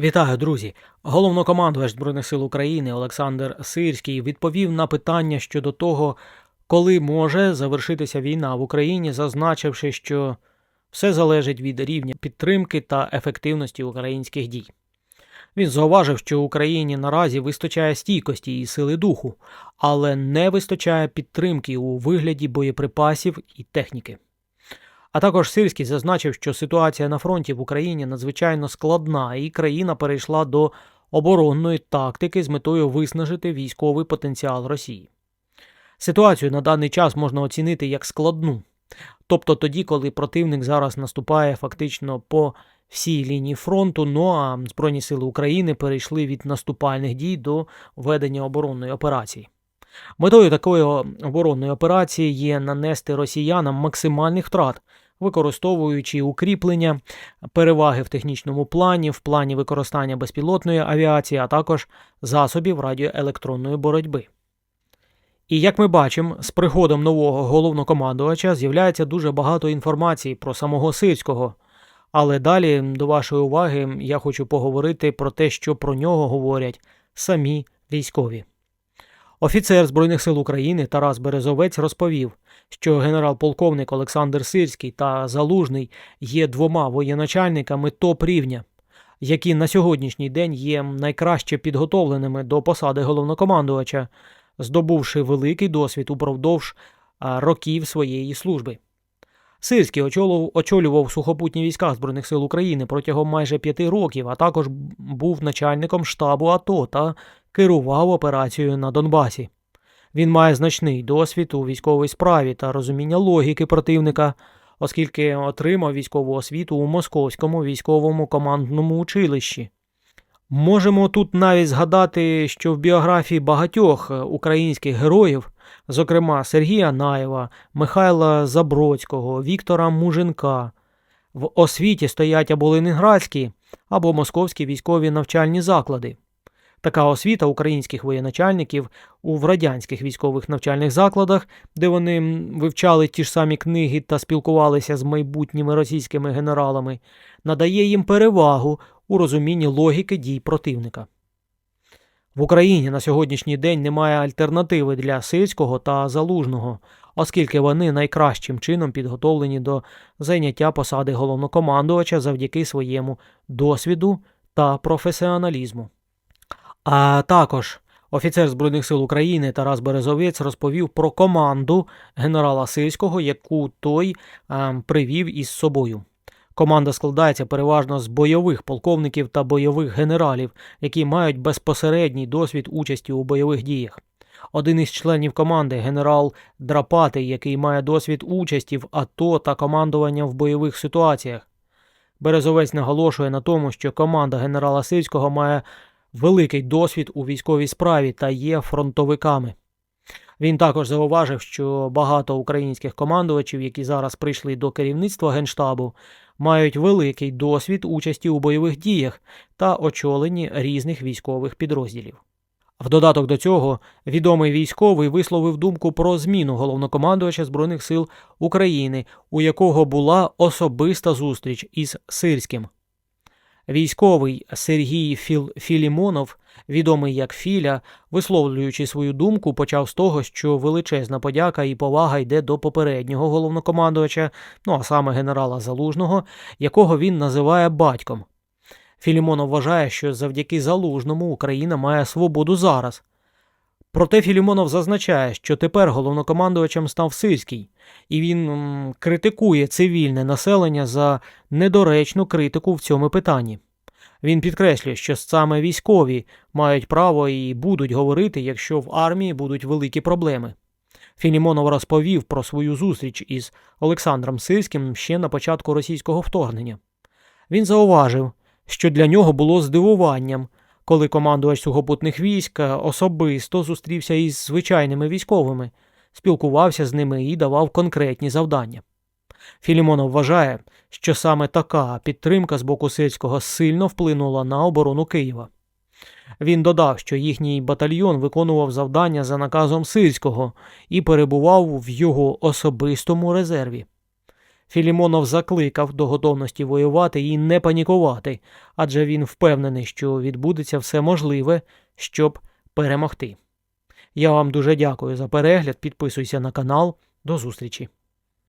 Вітаю, друзі! Головнокомандувач Збройних сил України Олександр Сирський відповів на питання щодо того, коли може завершитися війна в Україні, зазначивши, що все залежить від рівня підтримки та ефективності українських дій. Він зауважив, що Україні наразі вистачає стійкості і сили духу, але не вистачає підтримки у вигляді боєприпасів і техніки. А також Сирський зазначив, що ситуація на фронті в Україні надзвичайно складна, і країна перейшла до оборонної тактики з метою виснажити військовий потенціал Росії. Ситуацію на даний час можна оцінити як складну, тобто тоді, коли противник зараз наступає фактично по всій лінії фронту, ну а Збройні сили України перейшли від наступальних дій до ведення оборонної операції. Метою такої оборонної операції є нанести росіянам максимальних втрат, використовуючи укріплення, переваги в технічному плані, в плані використання безпілотної авіації, а також засобів радіоелектронної боротьби. І як ми бачимо, з приходом нового головнокомандувача з'являється дуже багато інформації про самого Сирського. Але далі, до вашої уваги, я хочу поговорити про те, що про нього говорять самі військові. Офіцер Збройних сил України Тарас Березовець розповів, що генерал-полковник Олександр Сирський та Залужний є двома воєначальниками топ рівня, які на сьогоднішній день є найкраще підготовленими до посади головнокомандувача, здобувши великий досвід упродовж років своєї служби. Сирський очолював, сухопутні війська Збройних сил України протягом майже п'яти років, а також був начальником штабу АТО та керував операцією на Донбасі. Він має значний досвід у військовій справі та розуміння логіки противника, оскільки отримав військову освіту у Московському військовому командному училищі. Можемо тут навіть згадати, що в біографії багатьох українських героїв, зокрема Сергія Наєва, Михайла Забродського, Віктора Муженка, в освіті стоять або Ленінградські, або московські військові навчальні заклади. Така освіта українських воєначальників у радянських військових навчальних закладах, де вони вивчали ті ж самі книги та спілкувалися з майбутніми російськими генералами, надає їм перевагу у розумінні логіки дій противника. В Україні на сьогоднішній день немає альтернативи для сильського та залужного, оскільки вони найкращим чином підготовлені до зайняття посади головнокомандувача завдяки своєму досвіду та професіоналізму. А також офіцер Збройних сил України Тарас Березовець розповів про команду генерала Сильського, яку той е, привів із собою. Команда складається переважно з бойових полковників та бойових генералів, які мають безпосередній досвід участі у бойових діях. Один із членів команди, генерал Драпатий, який має досвід участі в АТО та командування в бойових ситуаціях. Березовець наголошує на тому, що команда генерала Сильського має великий досвід у військовій справі та є фронтовиками. Він також зауважив, що багато українських командувачів, які зараз прийшли до керівництва Генштабу, мають великий досвід участі у бойових діях та очоленні різних військових підрозділів. В додаток до цього відомий військовий висловив думку про зміну головнокомандувача Збройних сил України, у якого була особиста зустріч із Сирським. Військовий Сергій Філ... Філімонов, відомий як Філя, висловлюючи свою думку, почав з того, що величезна подяка і повага йде до попереднього головнокомандувача, ну а саме генерала Залужного, якого він називає батьком. Філімонов вважає, що завдяки Залужному Україна має свободу зараз. Проте Філімонов зазначає, що тепер головнокомандувачем став Сирський, і він м, критикує цивільне населення за недоречну критику в цьому питанні. Він підкреслює, що саме військові мають право і будуть говорити, якщо в армії будуть великі проблеми. Філімонов розповів про свою зустріч із Олександром Сирським ще на початку російського вторгнення. Він зауважив, що для нього було здивуванням, коли командувач сухопутних військ особисто зустрівся із звичайними військовими, спілкувався з ними і давав конкретні завдання. Філімонов вважає, що саме така підтримка з боку сильського сильно вплинула на оборону Києва. Він додав, що їхній батальйон виконував завдання за наказом сильського і перебував в його особистому резерві. Філімонов закликав до готовності воювати і не панікувати, адже він впевнений, що відбудеться все можливе, щоб перемогти. Я вам дуже дякую за перегляд. Підписуйся на канал. До зустрічі!